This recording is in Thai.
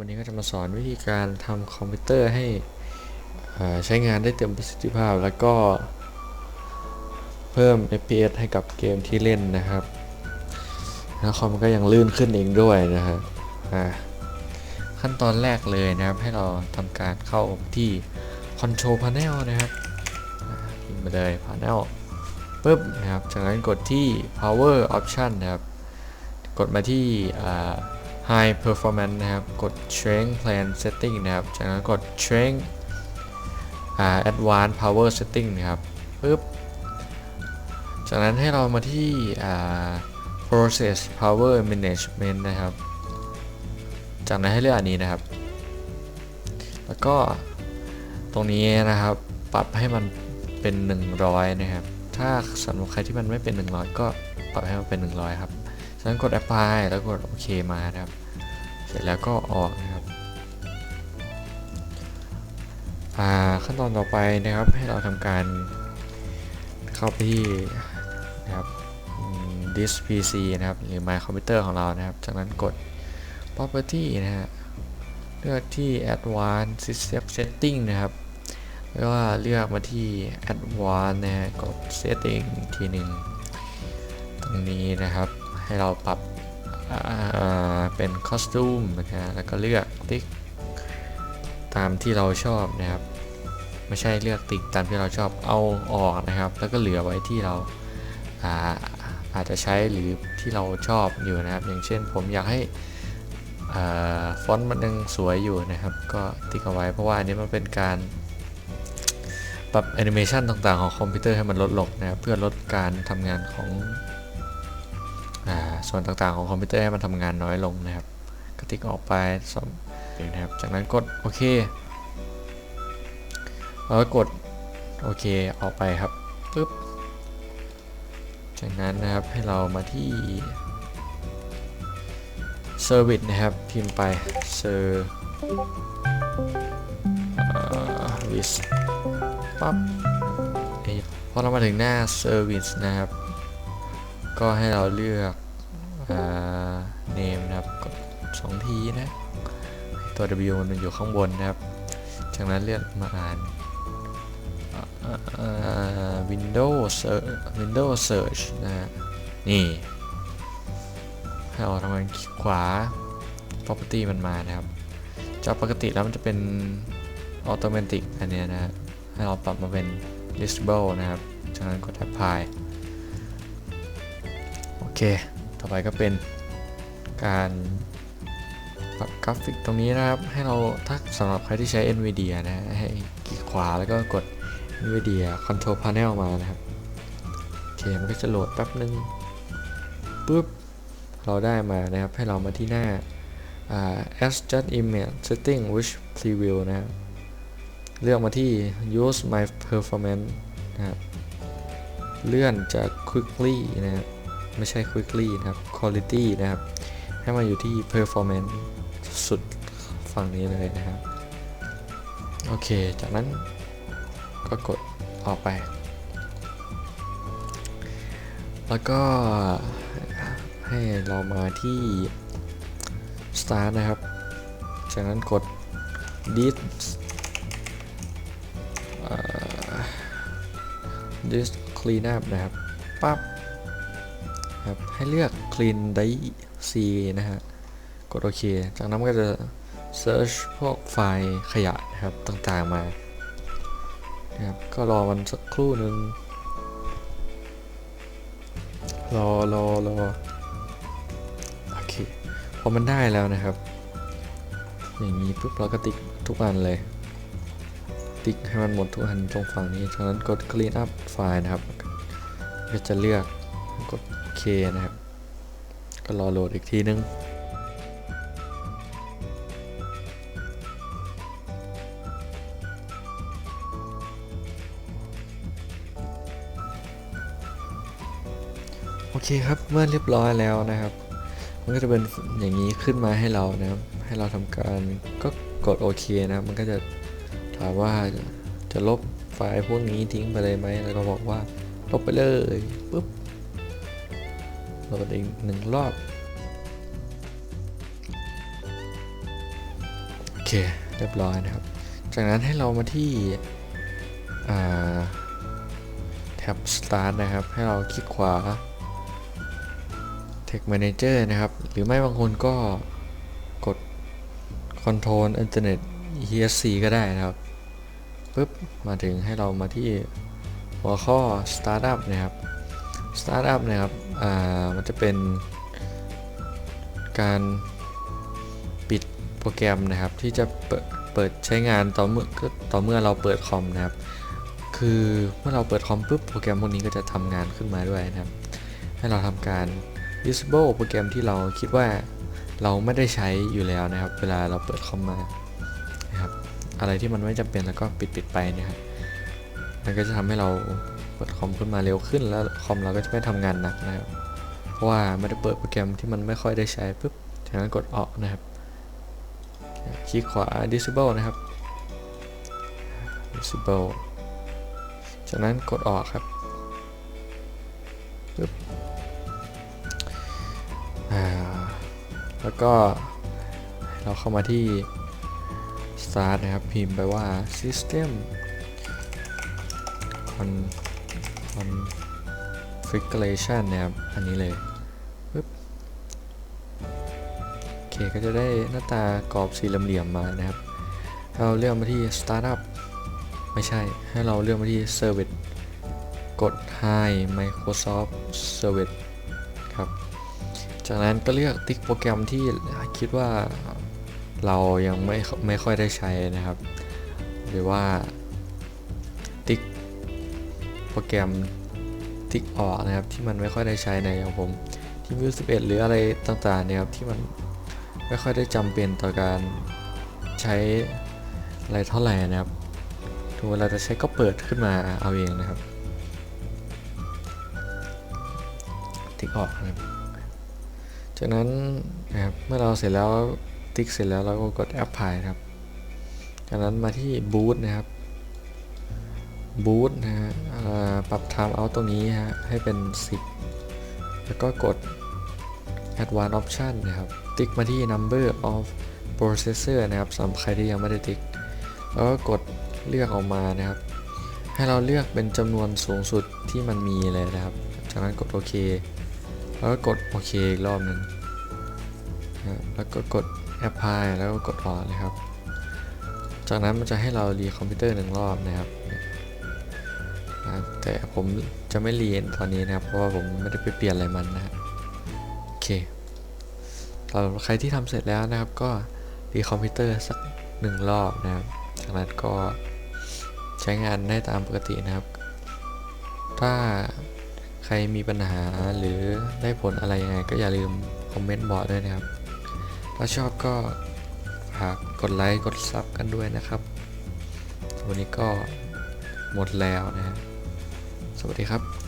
วันนี้ก็จะมาสอนวิธีการทำคอมพิวเตอร์ให้ใช้งานได้เต็มประสิทธิภาพ แล้วก็เพิ่ม FPS ให้กับเกมที่เล่นนะครับแล้วคอมก็ยังลื่นขึ้นเองด้วยนะครับขั้นตอนแรกเลยนะครับ ให้เราทำการเข้าที่ Control Panel นะครับอ่าพิมพ์ไปเลย Panel ปุ๊บนะครับ จากนั้นกดที่ Power Option นะครับ กดมาที่อ่า High Performance นะครับ กด Strength Plan Setting นะครับ จากนั้นกด Strength Advanced Power Setting นะครับปึ๊บ จากนั้นให้เรามาที่ Process Power Management นะครับ จากนั้นให้เลือกอันนี้นะครับ แล้วก็ตรงนี้นะครับ ปรับให้มันเป็น 100 นะครับ ถ้าสำหรับใครที่มันไม่เป็น 100 ก็ปรับให้มันเป็น 100 ครับ นั้นกด apply แล้วกดโอเคมานะครับ เสร็จแล้วก็ออกนะครับอ่าขั้นตอนต่อไปนะครับให้เราทำการเข้าไปที่นะครับอืม this PC นะครับ หรือ my computer ของเรานะครับ จากนั้นกด property นะฮะเลือกที่ advanced system setting นะครับ แล้วก็เลือกมาที่ advanced นะฮะกด setting ทีหนึ่งตรงนี้นะครับ ให้เราปรับเป็นคอสตูมนะฮะแล้วก็เลือกติ๊กตามที่เราชอบนะครับ ไม่ใช่เลือกติ๊กตามที่เราชอบเอาออกนะครับ แล้วก็เหลือไว้ที่เราอาอาจจะใช้หรือที่เราชอบอยู่นะครับ อย่างเช่นผมอยากให้อฟอนต์มันยังสวยอยู่นะครับ ก็ติ๊กเอาไว้เพราะว่าอันนี้มันเป็นการปรับแอนิเมชันต่างๆ ของคอมพิวเตอร์ให้มันลดลงนะครับ เพื่อลดการทำงานของ ส่วนต่างๆของคอมพิวเตอร์ให้มันทำงานน้อยลงนะครับก็ติ๊กออกไปสมนะครับ จากนั้นกดโอเคแล้วกดโอเคออกไปครับปึ๊บจากนั้นนะครับให้เรามาที่ Service นะครับพิมพ์ไป Service ปั๊บพอเรามาถึงหน้า Service นะครับ ก็ให้เราเลือก อ่า name นะครับกดสองทีนะ ตัว W มันอยู่ข้างบนนะครับ จากนั้นเลือกมาอ่าน Windows Windows Search นะฮะนี่ให้เราทำงานขวา property มันมานะครับ จากปกติแล้วมันจะเป็น automatic อันเนี้ยนะฮะให้เราปรับมาเป็น listable นะครับ จากนั้นกด apply โอเค ต่อไปก็เป็นการปรับกราฟิกตรงนี้นะครับ ให้เราถ้าสำหรับใครที่ใช้ NVIDIA นะฮะให้คลิกขวาแล้วก็กด NVIDIA Control Panel มานะครับโอเคมันก็จะโหลดแป๊บนึงปุ๊บ เราได้มานะครับ ให้เรามาที่หน้าอ่า adjust image setting which preview นะครับเลือกมาที่ use my performance นะครับเลื่อนจาก quickly นะครับ ไม่ใช่ quickly นะครับ quality นะครับ ให้มาอยู่ที่ performance สุดฝั่งนี้เลยนะครับ โอเค จากนั้นก็กดออกไป แล้วก็ให้เรามาที่ start นะครับ จากนั้นกด this this clean up นะครับ ปั๊บ ครับ ให้เลือก clean day c นะฮะ กดโอเค จากนั้นก็จะ search พวกไฟล์ขยะนะครับต่างๆมานะครับ ก็รอมันสักครู่หนึ่งรอรอรอโอเค พอมันได้แล้วนะครับ อย่างนี้ปุ๊บเราก็ติ๊กทุกอันเลย ติ๊กให้มันหมดทุกอันตรงฝั่งนี้จากนั้นกด clean up ไฟล์นะครับ ก็จะเลือกกด โอเคนะครับ ก็รอโหลดอีกทีนึงโอเคครับเมื่อเรียบร้อยแล้วนะครับ มันก็จะเป็นอย่างนี้ขึ้นมาให้เรานะครับ ให้เราทำการก็กดโอเคนะครับมันก็จะถามว่าจะลบไฟล์พวกนี้ทิ้งไปเลยไหมแล้วก็บอกว่าลบไปเลยปุ๊บ โหลดอีกหนึ่งรอบ โอเค เรียบร้อยนะครับ จากนั้นให้เรามาที่แท็บ start นะครับ ให้เราคลิกขวา Tech Manager นะครับ หรือไม่บางคนก็กด Control Internet ESC ก็ได้นะครับปุ๊บ มาถึงให้เรามาที่หัวข้อ Startup นะครับ Startup นะครับ อ่า มันจะเป็นการปิดโปรแกรมนะครับ ที่จะเปิดเปิดใช้งานต่อเมื่อก็ต่อเมื่อเราเปิดคอมนะครับ คือเมื่อเราเปิดคอมปุ๊บโปรแกรมพวกนี้ก็จะทำงานขึ้นมาด้วยนะครับ ให้เราทำการ disable โปรแกรมที่เราคิดว่าเราไม่ได้ใช้อยู่แล้วนะครับ เวลาเราเปิดคอมมานะครับ อะไรที่มันไม่จำเป็นแล้วก็ปิดปิดไปนะครับ มันก็จะทำให้เรา เปิดคอมขึ้นมาเร็วขึ้นแล้วคอมเราก็จะไม่ทำงานหนักนะครับ เพราะว่าไม่ได้เปิดโปรแกรมที่มันไม่ค่อยได้ใช้ปุ๊บจากนั้นกดออกนะครับคลิกขวา disable นะครับ disable จากนั้นกดออกครับปึ๊บแล้วก็เราเข้ามาที่ start นะครับ พิมพ์ไปว่า system con configuration นะครับ อันนี้เลยปึ๊บโอเคก็จะได้หน้าตากรอบสี่เหลี่ยมมานะครับ เราเลือกมาที่ startup ไม่ใช่ ให้เราเลือกมาที่ service กด hi microsoft service ครับ จากนั้นก็เลือกติ๊กโปรแกรมที่คิดว่าเรายังไม่ไม่ค่อยได้ใช้นะครับ หรือว่า รแกรมติ๊กออกนะครับที่มันไม่ค่อยได้ใช้ในของผมที่มิว11 หรืออะไรต่างๆเนี่ยครับที่มันไม่ค่อยได้จำเป็นต่อการใช้อะไรเท่าไหร่นะครับถึงเวลาจะใช้ก็เปิดขึ้นมาเอาเองนะครับติ๊กออกนะครับจากนั้นนะครับเมื่อเราเสร็จแล้วติ๊กเสร็จแล้วเราก็กดแอปพลายครับจากนั้นมาที่บูตนะครับบูตนะฮะ ปรับ time out ตรงนี้ฮะให้เป็น 10 แล้วก็กด Advanced Option นะครับ ติ๊กมาที่ Number of Processor นะครับสำหรับใครที่ยังไม่ได้ติ๊ก แล้วก็กดเลือกออกมานะครับ ให้เราเลือกเป็นจำนวนสูงสุดที่มันมีเลยนะครับ จากนั้นกดโอเค แล้วก็กดโอเคอีกรอบนึงแล้วก็กด Apply แล้วก็กดออกนะครับ จากนั้นมันจะให้เรารีคอมพิวเตอร์หนึ่งรอบนะครับ นะครับแต่ผมจะไม่รีตอนนี้นะครับ เพราะว่าผมไม่ได้ไปเปลี่ยนอะไรมันนะครับโอเคสำหรับใครที่ทำเสร็จแล้วนะครับ ก็รีคอมพิวเตอร์สักหนึ่งรอบนะครับ จากนั้นก็ใช้งานได้ตามปกตินะครับ ถ้าใครมีปัญหาหรือได้ผลอะไรยังไงก็อย่าลืมคอมเมนต์บอกด้วยนะครับ ถ้าชอบก็ฝากกดไลค์กดซับกันด้วยนะครับ วันนี้ก็หมดแล้วนะฮะ สวัสดีครับ